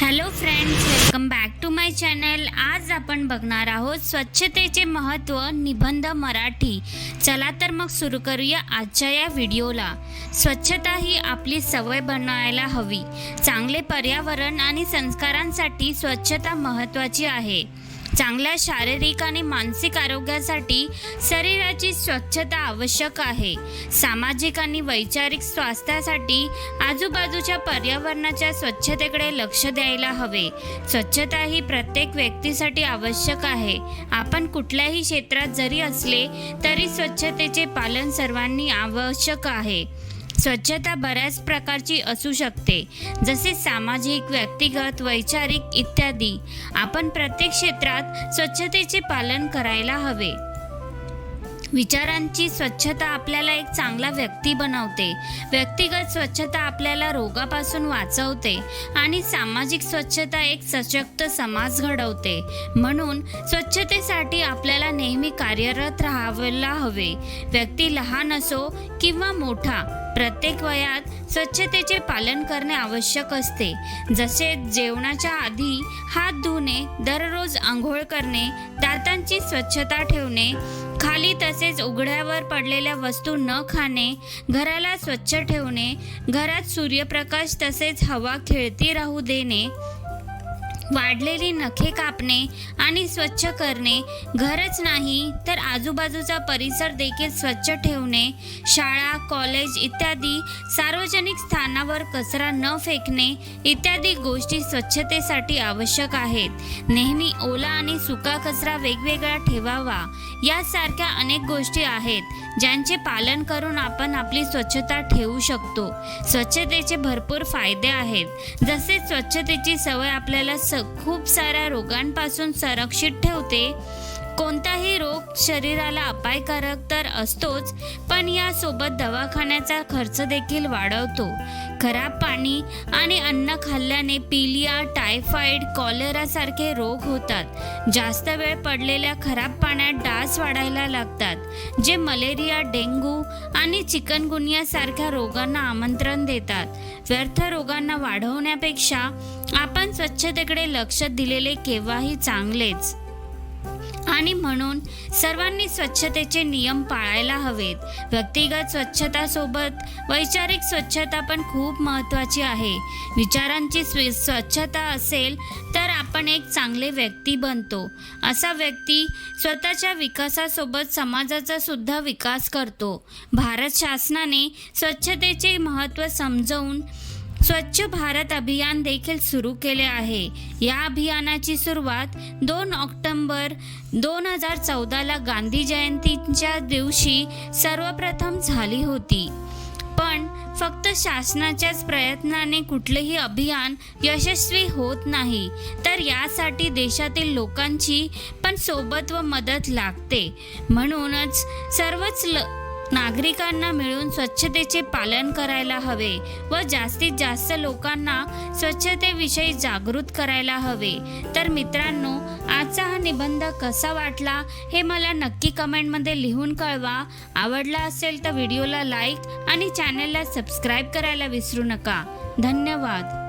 Hello friends welcome back to my channel आज आपण बघणार आहोत स्वच्छतेचे महत्त्व निबंध मराठी. चला तर मग सुरू करूया आजच्या या व्हिडिओला. स्वच्छता ही आपली सवय बनवायला हवी. चांगले पर्यावरण आणि संस्कारांसाठी स्वच्छता महत्त्वाची आहे. चांगल्या शारीरिक आणि मानसिक आरोग्यासाठी शरीराची स्वच्छता आवश्यक आहे. सामाजिक आणि वैचारिक स्वास्थ्यासाठी आजूबाजूच्या पर्यावरणाच्या स्वच्छतेकडे लक्ष द्यायला हवे. स्वच्छता ही प्रत्येक व्यक्तीसाठी आवश्यक आहे. आपण कुठल्याही क्षेत्रात जरी असले तरी स्वच्छतेचे पालन सर्वांनी आवश्यक आहे. स्वच्छता बऱ्याच प्रकारची असू शकते. जसे सामाजिक व्यक्तिगत वैचारिक इत्यादी. आपण प्रत्येक क्षेत्रात स्वच्छतेचे पालन करायला हवे. विचारांची स्वच्छता आपल्याला एक चांगला व्यक्ती बनवते. व्यक्तिगत स्वच्छता आपल्याला रोगापासून वाचवते आणि सामाजिक स्वच्छता एक सशक्त समाज घडवते. म्हणून स्वच्छतेसाठी आपल्याला नेहमी कार्यरत राहायला हवे. व्यक्ती लहान असो किंवा मोठा प्रत्येक वयात स्वच्छतेचे पालन करणे आवश्यक असते. जसे जेवणाच्या आधी हात धुणे दररोज आंघोळ करणे दातांची स्वच्छता ठेवणे खाली तसेच उघड्यावर पडलेल्या वस्तू न खाणे घराला स्वच्छ ठेवणे घरात सूर्यप्रकाश तसेच हवा खेळती राहू देणे वाढलेली नखे कापणे आणि स्वच्छ करणे घरच नाही तर आजूबाजूचा परिसर देखील स्वच्छ ठेवणे शाळा कॉलेज इत्यादी सार्वजनिक स्थानावर कचरा न फेकणे इत्यादी गोष्टी स्वच्छतेसाठी आवश्यक आहेत. नेहमी ओला आणि सुका कचरा वेगवेगळा ठेवावा. यासारख्या अनेक गोष्टी आहेत ज्यांचे पालन करून आपण आपली स्वच्छता ठेवू शकतो. स्वच्छतेचे भरपूर फायदे आहेत. जसे स्वच्छतेची सवय आपल्याला स खूप साऱ्या रोगांपासून संरक्षित ठेवते कोणताही रोग शरीराला अपायकारक तर असतोच पण यासोबत दवाखान्याचा खर्च देखील वाढवतो. खराब पाणी आणि अन्न खाल्ल्याने पिलिया टायफॉइड कॉलेरासारखे रोग होतात. जास्त वेळ पडलेल्या खराब पाण्यात डास वाढायला लागतात जे मलेरिया डेंग्यू आणि चिकनगुनियासारख्या रोगांना आमंत्रण देतात. व्यर्थ रोगांना वाढवण्यापेक्षा आपण स्वच्छतेकडे लक्ष दिलेले केव्हाही चांगलेच. आणि म्हणून सर्वांनी स्वच्छतेचे नियम पाळायला हवेत. व्यक्तिगत स्वच्छतासोबत वैचारिक स्वच्छता पण खूप महत्त्वाची आहे. विचारांची स्व स्वच्छता असेल तर आपण एक चांगले व्यक्ती बनतो. असा व्यक्ती स्वतःच्या विकासासोबत समाजाचा सुद्धा विकास करतो. भारत शासनाने स्वच्छतेचे महत्त्व समजवून स्वच्छ भारत अभियान देखील सुरू केले आहे. या अभियानाची सुरुवात दोन ऑक्टोंबर दोन हजार चौदाला गांधी जयंतीच्या दिवशी सर्वप्रथम झाली होती. पण फक्त शासनाच्याच प्रयत्नाने कुठलेही अभियान यशस्वी होत नाही. तर यासाठी देशातील लोकांची पण सोबत व मदत लागते. म्हणूनच सर्वच ल नागरिकांना मिळून स्वच्छतेचे पालन करायला हवे व जास्तीत जास्त लोकांना स्वच्छतेविषयी जागृत करायला हवे. तर मित्रांनो आजचा हा निबंध कसा वाटला हे मला नक्की कमेंटमध्ये लिहून कळवा. आवडला असेल तर व्हिडिओला लाईक आणि चॅनलला सबस्क्राईब करायला विसरू नका. धन्यवाद.